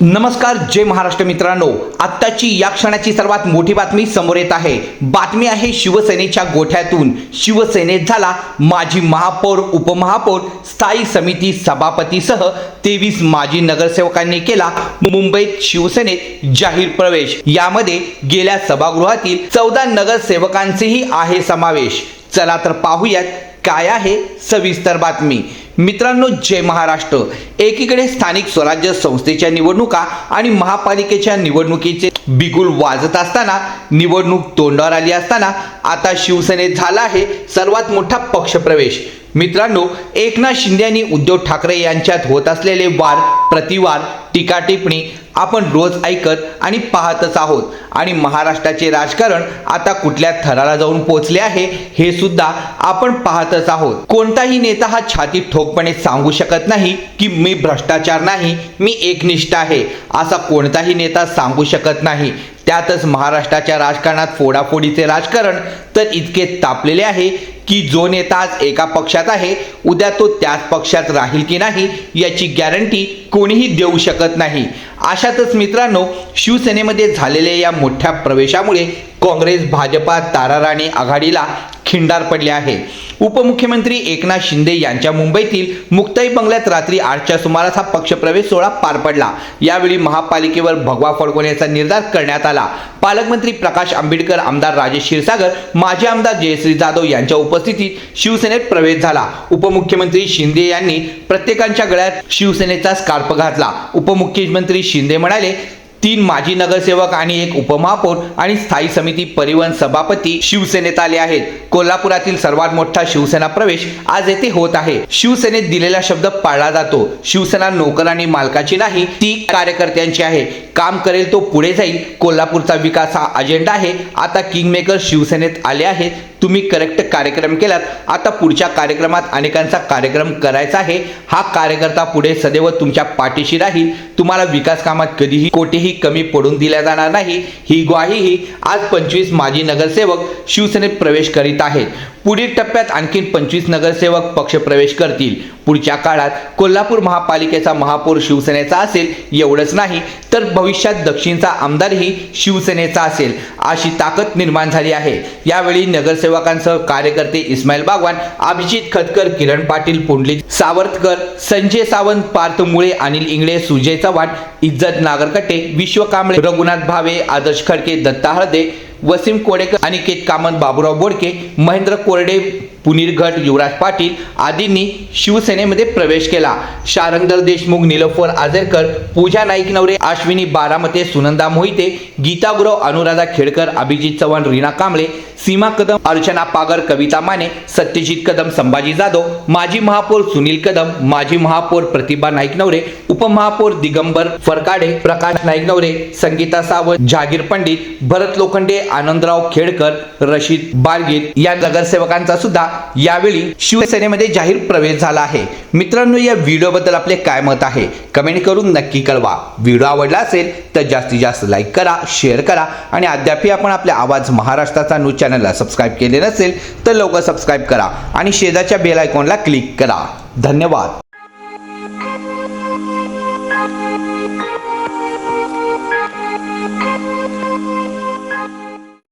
नमस्कार जय महाराष्ट्र मित्रांनो. आत्ताची या क्षणाची सर्वात मोठी बातमी समोर येत आहे. बातमी आहे शिवसेनेच्या गोठ्यातून. शिवसेनेत झाला माजी महापौर उपमहापौर स्थायी समिती सभापतीसह तेवीस माजी नगरसेवकांनी केला मुंबईत शिवसेनेत जाहीर प्रवेश. यामध्ये गेल्या सभागृहातील चौदा नगरसेवकांचेही आहे समावेश. चला तर पाहूयात काय आहे सविस्तर बातमी. मित्रांनो जय महाराष्ट्र. एकीकडे स्थानिक स्वराज्य संस्थेच्या निवडणुका आणि महापालिकेच्या निवडणुकीचे बिगुल वाजत असताना निवडणूक तोंडावर आली असताना आता शिवसेनेत झाला आहे सर्वात मोठा पक्षप्रवेश. मित्रांनो एकनाथ शिंदे आणि उद्धव ठाकरे यांच्यात होत असलेले वार प्रतिवार टीका टिप्पणी आपण रोज ऐकत आणि पाहतच आहोत. आणि महाराष्ट्राचे राजकारण आता कुठल्या थराला जाऊन पोहोचले आहे हे सुद्धा आपण पाहतच आहोत. कोणताही नेता हा छाती ठोकपणे सांगू शकत नाही की मी भ्रष्टाचार नाही मी एकनिष्ठ आहे. असा कोणताही नेता सांगू शकत नाही. त्यातच महाराष्ट्राच्या राजकारणात फोडाफोडीचे राजकारण तर इतके तापलेले आहे की जो नेता आज एका पक्षात आहे उद्या तो त्याच पक्षात राहील की नाही याची गॅरंटी कोणीही देऊ शकत नाही. अशातच मित्रांनो शिवसेनेमध्ये झालेल्या या मोठ्या प्रवेशामुळे काँग्रेस भाजपा ताराराणी आघाडीला खिंडार पडले आहे. उपमुख्यमंत्री एकनाथ शिंदे यांच्या मुंबईतील मुक्ताई बंगल्यात रात्री आठच्या सुमारास हा पक्षप्रवेश सोहळा पार पडला. यावेळी महापालिकेवर भगवा फडकवण्याचा निर्धार करण्यात आला. पालकमंत्री प्रकाश आंबेडकर आमदार राजेश क्षीरसागर माजी आमदार जयश्री जाधव यांच्या उपस्थितीत शिवसेनेत प्रवेश झाला. उपमुख्यमंत्री शिंदे यांनी प्रत्येकांच्या गळ्यात शिवसेनेचा स्कार्प घातला. उपमुख्यमंत्री शिंदे म्हणाले तीन माजी नगरसेवक आणि एक उपमहापौर आणि स्थायी समिती परिवहन सभापती शिवसेनेत आले आहेत. कोल्हापुरातील सर्वात मोठा शिवसेना प्रवेश आज येथे होत आहे. शिवसेनेत दिलेला शब्द पाळला जातो. शिवसेना नोकर आणि मालकाची नाही ती कार्यकर्त्यांची आहे. काम करेल तो पुढे जाईल. कोल्हापूरचा विकास हा अजेंडा आहे. आता किंगमेकर शिवसेनेत आले आहेत. तुम्ही करेक्ट कार्यक्रम केलात. आता पुढच्या कार्यक्रमात अनेकांचा कार्यक्रम करायचा आहे. हा कार्यकर्ता पुढे सदैव तुमच्या पाठीशी राहील. तुम्हाला विकास कामात कधीही कोठेही कमी पडून दिल्या जाणार नाही. ही ग्वाहीही आज पंचवीस माजी नगरसेवक शिवसेनेत प्रवेश करीत आहेत. पुढील टप्प्यात आणखीन पंचवीस नगरसेवक पक्षप्रवेश करतील. पुढच्या काळात कोल्हापूर महापालिकेचा महापौर शिवसेनेचा असेल एवढंच नाही तर भविष्यात दक्षिणचा आमदारही शिवसेनेचा असेल अशी ताकद निर्माण झाली आहे. यावेळी नगरसेवकांसह कार्यकर्ते इस्माईल बागवान अभिजित खतकर किरण पाटील पुंडलिक सावरकर संजय सावंत पार्थ मुळे अनिल इंगळे सुजय चव्हाण इज्जत नागरकटे विश्व कांबळे रघुनाथ भावे आदर्श खडके दत्ता हळदे वसीम कोडेकर अनिकेत कामत बाबुराव बोडके महेंद्र कोरडे पुनीर घट युवराज पाटील आदींनी शिवसेनेमध्ये प्रवेश केला. शारंगदर देशमुख निलोफर आझेरकर पूजा नाईक नवरे अश्विनी बारामते सुनंदा मोहिते गीता गुरव अनुराधा खेडकर अभिजित चव्हाण रीना कांबळे सीमा कदम अर्चना पागर कविता माने सत्यजित कदम संभाजी जाधव माजी महापौर सुनील कदम माजी महापौर प्रतिभा नाईक नवरे उपमहापौर दिगंबर फरकाडे प्रकाश नाईक नवरे संगीता सावंत जहागीर पंडित भरत लोखंडे आनंदराव खेडकर रशीद बारगीर या नगरसेवकांचा सुद्धा यावेळी शिवसेनेमध्ये जाहीर प्रवेश झाला आहे. मित्रांनो या व्हिडिओबद्दल आपले काय मत आहे? कमेंट करून नक्की कळवा. व्हिडिओ आवडला असेल तर जास्तीत जास्त लाईक करा शेअर करा आणि अद्यापही आपण आपल्या आवाज महाराष्ट्राचा न्यूज चॅनलला सबस्क्राईब केले नसेल तर लवकर सबस्क्राईब करा आणि शेजारच्या बेल आयकॉनला क्लिक करा. धन्यवाद.